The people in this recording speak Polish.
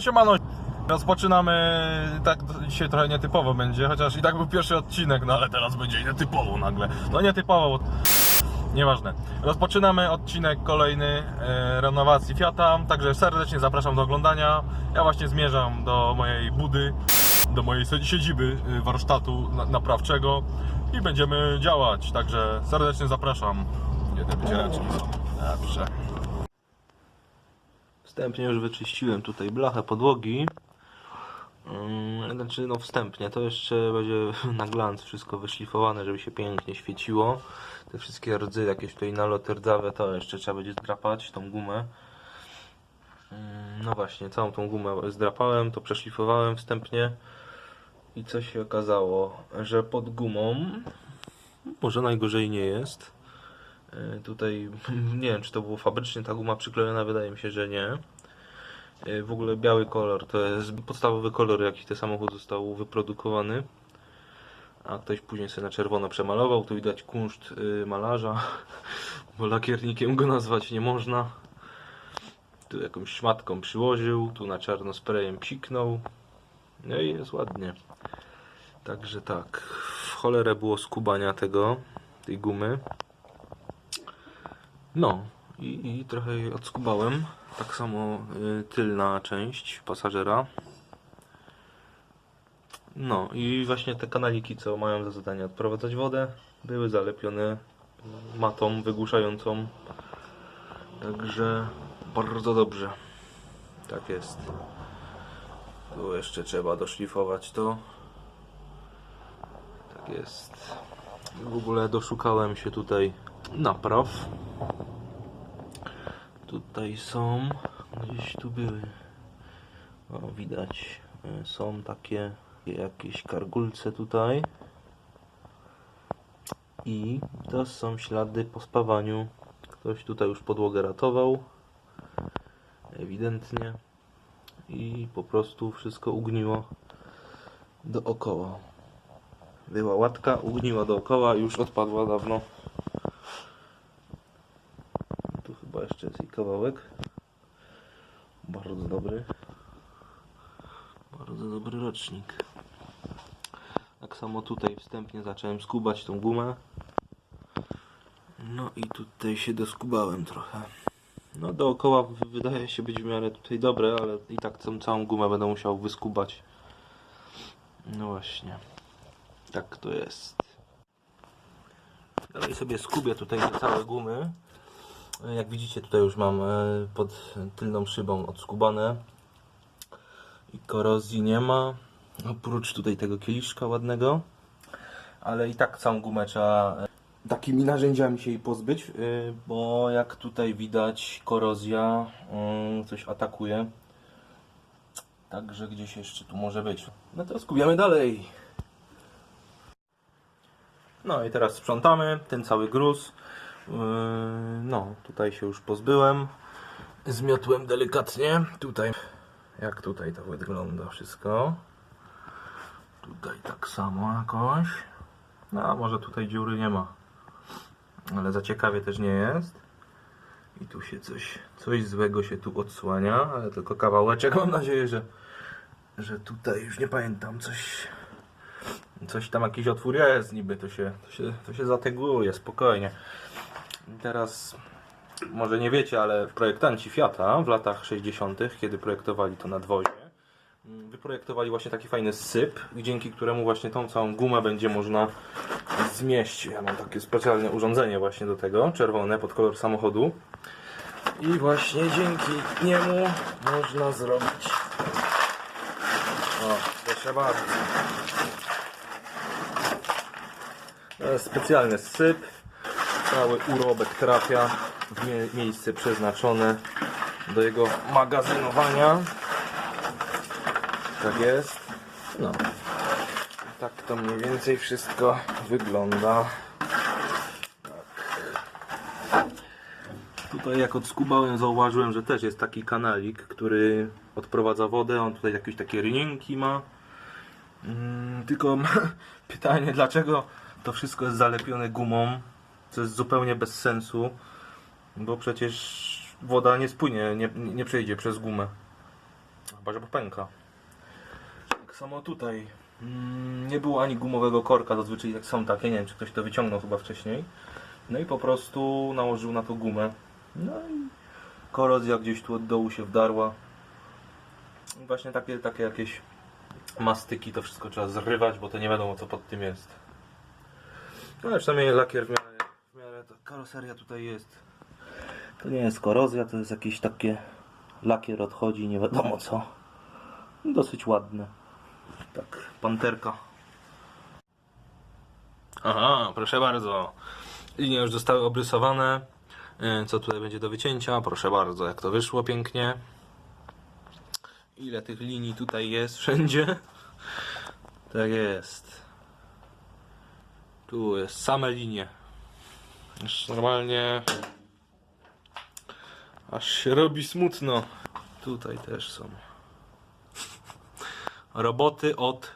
Siemano, siemano. Rozpoczynamy, tak dzisiaj trochę nietypowo będzie, chociaż i tak był pierwszy odcinek, no ale teraz będzie nietypowo nagle. No nietypowo, bo... Nieważne. Rozpoczynamy odcinek kolejny e, renowacji Fiata, także serdecznie zapraszam do oglądania. Ja właśnie zmierzam do mojej budy, do mojej sie- siedziby e, warsztatu na- naprawczego i będziemy działać, także serdecznie zapraszam. Te wycieraczki są? Dobrze. Wstępnie już wyczyściłem tutaj blachę podłogi. Ym, Znaczy, no wstępnie, to jeszcze będzie na glans wszystko wyszlifowane, żeby się pięknie świeciło. Te wszystkie rdzy jakieś tutaj naloty rdzawe, to jeszcze trzeba będzie zdrapać, tą gumę. Ym, No właśnie, całą tą gumę zdrapałem, to przeszlifowałem wstępnie. I co się okazało, że pod gumą może najgorzej nie jest. E, Tutaj nie wiem, czy to było fabrycznie ta guma przyklejona, wydaje mi się, że nie. E, W ogóle biały kolor to jest podstawowy kolor, jaki ten samochód został wyprodukowany. A ktoś później sobie na czerwono przemalował. Tu widać kunszt y, malarza, bo lakiernikiem go nazwać nie można. Tu jakąś szmatką przyłożył, tu na czarno sprayem psiknął. No i jest ładnie. Także tak, w cholerę było skubania tego, tej gumy. No i, i trochę jej odskubałem. Tak samo y, tylna część pasażera. No i właśnie te kanaliki, co mają za zadanie odprowadzać wodę, były zalepione matą wygłuszającą. Także bardzo dobrze. Tak jest. Tu jeszcze trzeba doszlifować to. Tak jest. W ogóle doszukałem się tutaj napraw. Tutaj są, gdzieś tu były. O, widać, y, są takie jakieś kargulce tutaj. I to są ślady po spawaniu. Ktoś tutaj już podłogę ratował. Ewidentnie. I po prostu wszystko ugniło dookoła. Była łatka, ugniła dookoła, już odpadła dawno. Tu chyba jeszcze jest i kawałek. Bardzo dobry. Bardzo dobry rocznik. Tak samo tutaj wstępnie zacząłem skubać tą gumę. No i tutaj się doskubałem trochę. No dookoła wydaje się być w miarę tutaj dobre, ale i tak tą całą gumę będę musiał wyskubać. No właśnie. Tak to jest. Dalej sobie skubię tutaj te całe gumy. Jak widzicie tutaj już mam e, pod tylną szybą odskubane. I korozji nie ma oprócz tutaj tego kieliszka ładnego. Ale i tak całą gumę trzeba e, takimi narzędziami się jej pozbyć e, bo jak tutaj widać korozja mm, coś atakuje. Także gdzieś jeszcze tu może być. No to skubiamy dalej. No i teraz sprzątamy ten cały gruz. Yy, No, tutaj się już pozbyłem. Zmiotłem delikatnie. Tutaj, jak tutaj to wygląda wszystko. Tutaj tak samo jakoś. No, a może tutaj dziury nie ma. Ale za ciekawie też nie jest. I tu się coś, coś złego się tu odsłania, ale tylko kawałeczek. Mam nadzieję, że, że tutaj już nie pamiętam coś Coś tam jakiś otwór jest niby, to się, to się, to się zateguje, spokojnie. Teraz, może nie wiecie, ale projektanci Fiata w latach 60., kiedy projektowali to nadwozie, mm, wyprojektowali właśnie taki fajny syp, dzięki któremu właśnie tą całą gumę będzie można zmieść. Ja mam takie specjalne urządzenie właśnie do tego, czerwone pod kolor samochodu. I właśnie dzięki niemu można zrobić. O, proszę bardzo. To jest specjalny syp. Cały urobek trafia w mie miejsce przeznaczone do jego magazynowania. Tak jest. No. Tak to mniej więcej wszystko wygląda. Tak. Tutaj jak odskubałem zauważyłem, że też jest taki kanalik, który odprowadza wodę. On tutaj jakieś takie rynienki ma. Mm, tylko pytanie, dlaczego to wszystko jest zalepione gumą, co jest zupełnie bez sensu, bo przecież woda nie spłynie, nie, nie przejdzie przez gumę. Chyba, że popęka. Tak samo tutaj. Mm, Nie było ani gumowego korka, zazwyczaj tak są takie, nie wiem czy ktoś to wyciągnął chyba wcześniej. No i po prostu nałożył na to gumę. No i korozja gdzieś tu od dołu się wdarła. I właśnie takie, takie jakieś mastyki, to wszystko trzeba zrywać, bo to nie wiadomo co pod tym jest. No ale przynajmniej lakier w miarę, karoseria tutaj jest. To nie jest korozja, to jest jakieś takie lakier odchodzi, nie wiadomo co. Dosyć ładne. Tak, panterka. Aha, proszę bardzo. Linie już zostały obrysowane. E, Co tutaj będzie do wycięcia? Proszę bardzo, jak to wyszło pięknie. Ile tych linii tutaj jest wszędzie? Tak jest. Tu jest same linie. Już normalnie aż się robi smutno. Tutaj też są roboty od